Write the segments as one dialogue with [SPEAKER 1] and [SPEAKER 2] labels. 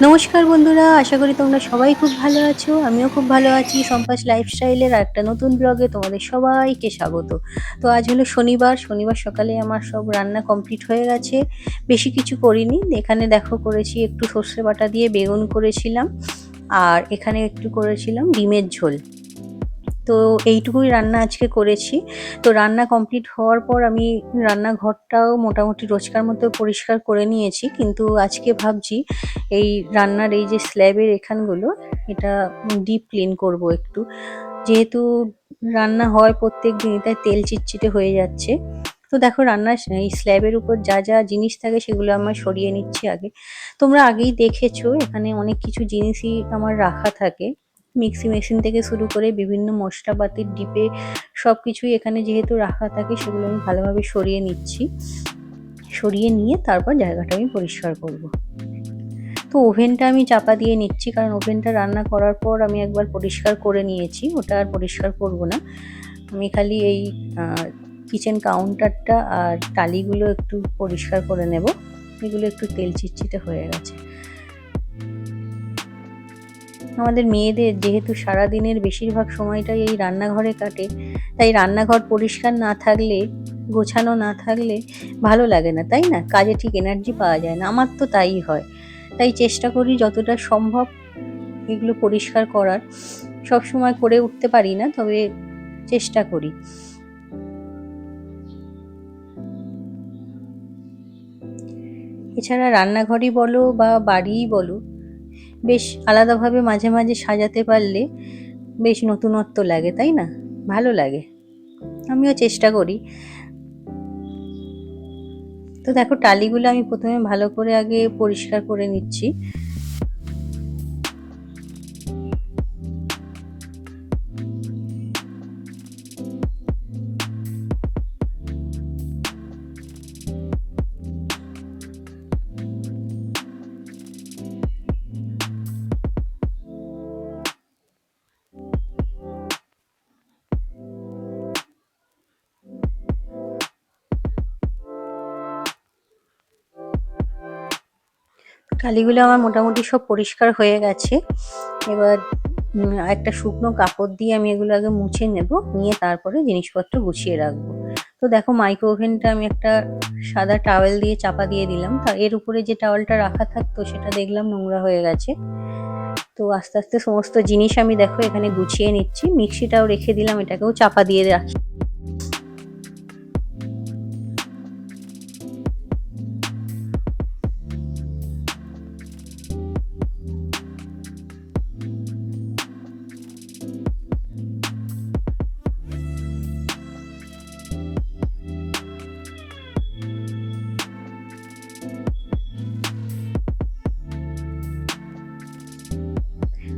[SPEAKER 1] নমস্কার বন্ধুরা, আশা করি তোমরা সবাই খুব ভালো আছো। আমিও খুব ভালো আছি। সম্পাস লাইফস্টাইলের একটা নতুন ব্লগে তোমাদের সবাইকে স্বাগত। তো আজ হলো শনিবার শনিবার সকালে আমার সব রান্না কমপ্লিট হয়ে গেছে। বেশি কিছু করিনি। এখানে দেখো করেছি একটু সর্ষে বাটা দিয়ে বেগুন করেছিলাম। আর এখানে একটু করেছিলাম ডিমের ঝোল। তো এইটুকুই রান্না আজকে করেছি। তো রান্না কমপ্লিট হওয়ার পর আমি রান্নাঘরটাও মোটামুটি রোজকার মতো পরিষ্কার করে নিয়েছি। কিন্তু আজকে ভাবছি এই রান্নার এই যে স্ল্যাবের এখানগুলো, এটা ডিপ ক্লিন করব একটু। যেহেতু রান্না হয় প্রত্যেক দিনই, তাই তেল চিটচিটে হয়ে যাচ্ছে। তো দেখো রান্নার এই স্ল্যাবের উপর যা যা জিনিস থাকে সেগুলো আমার সরিয়ে নিচ্ছি আগে। তোমরা আগেই দেখেছ, এখানে অনেক কিছু জিনিসই আমার রাখা থাকে। মিক্সি মেশিন থেকে শুরু করে বিভিন্ন মশলাপাতির ডিপে সব কিছুই এখানে যেহেতু রাখা থাকে, সেগুলো আমি ভালোভাবে সরিয়ে নিচ্ছি। সরিয়ে নিয়ে তারপর জায়গাটা আমি পরিষ্কার করব। তো ওভেনটা আমি চাপা দিয়ে নিচ্ছি, কারণ ওভেনটা রান্না করার পর আমি একবার পরিষ্কার করে নিয়েছি, ওটা আর পরিষ্কার করব না। আমি খালি এই কিচেন কাউন্টারটা আর টালিগুলো একটু পরিষ্কার করে নেব। এগুলো একটু তেল চিটচিটে হয়ে গেছে। আমাদের মেয়েদের যেহেতু সারা দিনের বেশিরভাগ সময়টাই এই রান্নাঘরে কাটে, তাই রান্নাঘর পরিষ্কার না থাকলে, গোছানো না থাকলে ভালো লাগে না, তাই না? কাজে ঠিক এনার্জি পাওয়া যায় না। আমার তো তাই হয়। তাই চেষ্টা করি যতটা সম্ভব এগুলো পরিষ্কার করার। সব সময় করে উঠতে পারি না, তবে চেষ্টা করি। এছাড়া রান্নাঘরই বলো বা বাড়িই বলো বেশ আলাদাভাবে মাঝে মাঝে সাজাতে পারলে বেশ নতুনত্ব লাগে, তাই না? ভালো লাগে। আমিও চেষ্টা করি। তো দেখো, টালিগুলো আমি প্রথমে ভালো করে আগে পরিষ্কার করে নিচ্ছি। কালিগুলো আমার মোটামুটি সব পরিষ্কার হয়ে গেছে। এবার একটা শুকনো কাপড় দিয়ে আমি এগুলো আগে মুছে নেব, নিয়ে তারপরে জিনিসপত্র গুছিয়ে রাখব। তো দেখো মাইক্রো ওভেনটা আমি একটা সাদা টাওয়েল দিয়ে চাপা দিয়ে দিলাম। তা এর উপরে যে টাওয়েলটা রাখা থাকতো, সেটা দেখলাম নোংরা হয়ে গেছে। তো আস্তে আস্তে সমস্ত জিনিস আমি দেখো এখানে গুছিয়ে নিচ্ছি। মিক্সিটাও রেখে দিলাম, এটাকেও চাপা দিয়ে রাখি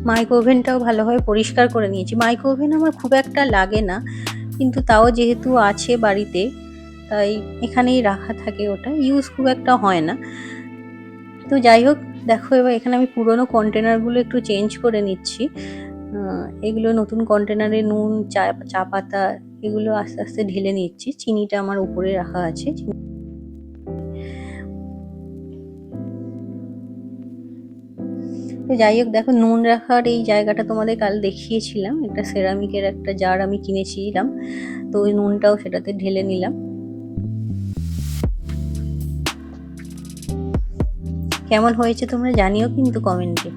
[SPEAKER 1] মাইক্রো ওভেনটাও ভালোভাবে পরিষ্কার করে নিয়েছি। মাইক্রো ওভেন আমার খুব একটা লাগে না, কিন্তু তাও যেহেতু আছে বাড়িতে, তাই এখানেই রাখা থাকে ওটা। ইউজ খুব একটা হয় না। তো যাই হোক, দেখো এবার এখানে আমি পুরোনো কন্টেনারগুলো একটু চেঞ্জ করে নিচ্ছি। এগুলো নতুন কন্টেনারে নুন, চা চা পাতা, এগুলো আস্তে আস্তে ঢেলে নিচ্ছি। চিনিটা আমার উপরে রাখা আছে। তো যাই হোক, দেখো, নুন রাখার এই জায়গাটা তোমাদের কাল দেখিয়েছিলাম। একটা সেরামিকের একটা জার আমি কিনেছিলাম। তো ওই নুনটাও সেটাতে ঢেলে নিলাম। কেমন হয়েছে তোমরা জানিও কিন্তু কমেন্টে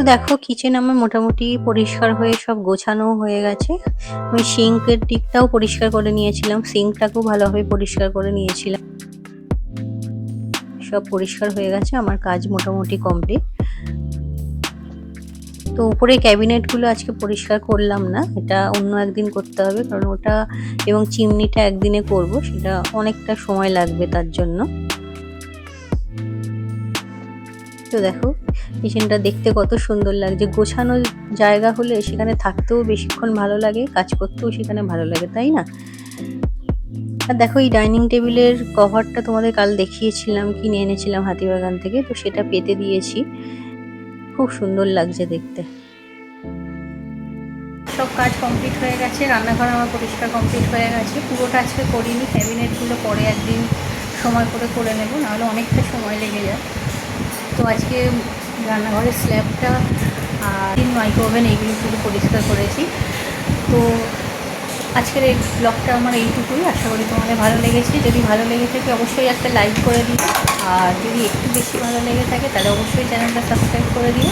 [SPEAKER 1] তো দেখো কিচেন আমার মোটামুটি পরিষ্কার হয়ে সব গোছানো হয়ে গেছে। আমি সিঙ্কের দিকটাও পরিষ্কার করে নিয়েছিলাম। সিঙ্কটাকেও ভালোভাবে পরিষ্কার করে নিয়েছিলাম। সব পরিষ্কার হয়ে গেছে, আমার কাজ মোটামুটি কমপ্লিট তো উপরে ক্যাবিনেটগুলো আজকে পরিষ্কার করলাম না, এটা অন্য একদিন করতে হবে, কারণ ওটা এবং চিমনিটা একদিনে করব, সেটা অনেকটা সময় লাগবে তার জন্য। তো দেখো কিচেনটা দেখতে কত সুন্দর লাগছে। গোছানো জায়গা হলে সেখানে থাকতেও বেশিক্ষণ ভালো লাগে, কাজ করতেও সেখানে ভালো লাগে, তাই না? আর দেখো এই ডাইনিং টেবিলের কভারটা তোমাদের কাল দেখিয়েছিলাম, কিনে এনেছিলাম হাতিবাগান থেকে, তো সেটা পেতে দিয়েছি। খুব সুন্দর লাগছে দেখতে। সব কাজ কমপ্লিট হয়ে গেছে, রান্নাঘর আমার পরিষ্কার কমপ্লিট হয়ে গেছে। পুরোটা আজকে করিনি, ক্যাবিনেটগুলো পরে একদিন সময় করে করে নেব, নাহলে অনেকটা সময় লেগে যায়। তো আজকে রান্নাঘরের স্ল্যাবটা আর মাইক্রো ওভেন এইগুলো পুরো পরিষ্কার করেছি। তো আজকের এই ব্লগটা আমার এইটুকুই। আশা করি তোমাদের ভালো লেগেছে। যদি ভালো লেগে থাকে অবশ্যই একটা লাইক করে দিও। আর যদি একটু বেশি ভালো লেগে থাকে, তাহলে অবশ্যই চ্যানেলটা সাবস্ক্রাইব করে দিও।